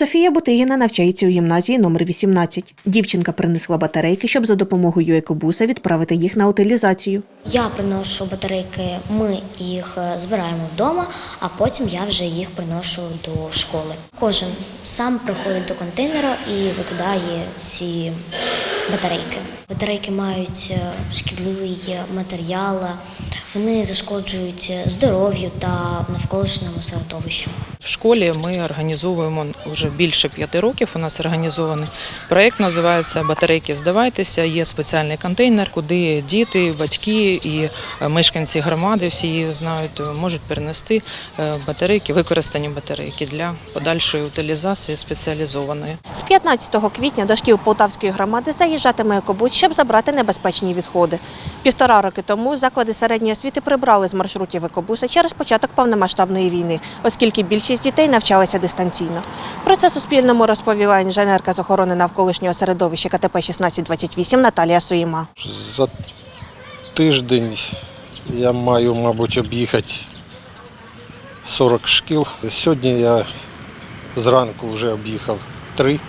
Софія Бутигіна навчається у гімназії номер 18. Дівчинка принесла батарейки, щоб за допомогою екобуса відправити їх на утилізацію. Я приношу батарейки, ми їх збираємо вдома, а потім я вже їх приношу до школи. Кожен сам приходить до контейнера і викидає ці батарейки. Батарейки мають е, шкідливий матеріал, вони зашкоджують здоров'ю та навколишньому середовищу. В школі ми організовуємо вже більше п'яти років. У нас організований проєкт, називається Батарейки здавайтеся. Є спеціальний контейнер, куди діти, батьки і е, мешканці громади всі її знають, можуть перенести е, батарейки, використані батарейки для подальшої утилізації спеціалізованої. З 15 квітня до шкіл Полтавської громади заїжджатиме екобус, щоб забрати небезпечні відходи. Півтора роки тому заклади середньої освіти прибрали з маршрутів екобуса через початок повномасштабної війни, оскільки більшість дітей навчалися дистанційно. Про це Суспільному розповіла інженерка з охорони навколишнього середовища КТП 1628 Наталія Суїма. За тиждень я маю, мабуть, об'їхати 40 шкіл. Сьогодні я зранку вже об'їхав три.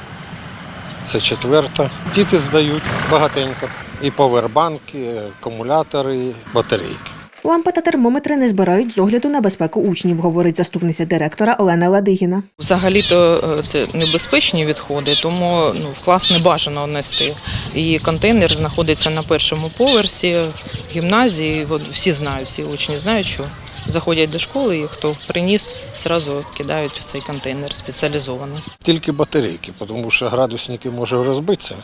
Це четверта. Діти здають багатенько. І повербанки, акумулятори, батарейки. Лампи та термометри не збирають з огляду на безпеку учнів, говорить заступниця директора Олена Ладигіна. Взагалі-то е, це небезпечні відходи, тому ну, в клас не бажано нести. І контейнер знаходиться на першому поверсі гімназії. Всі знають, всі учні знають, що заходять до школи і хто приніс, зразу кидають в цей контейнер спеціалізований. Тільки батарейки, тому що градусники можуть розбитися,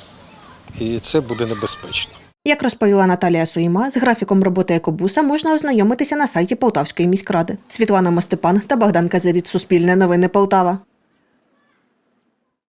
і це буде небезпечно. Як розповіла Наталія Суїма, з графіком роботи екобуса можна ознайомитися на сайті Полтавської міськради. Світлана Мостепан та Богдан Казиріт. Суспільне новини Полтава.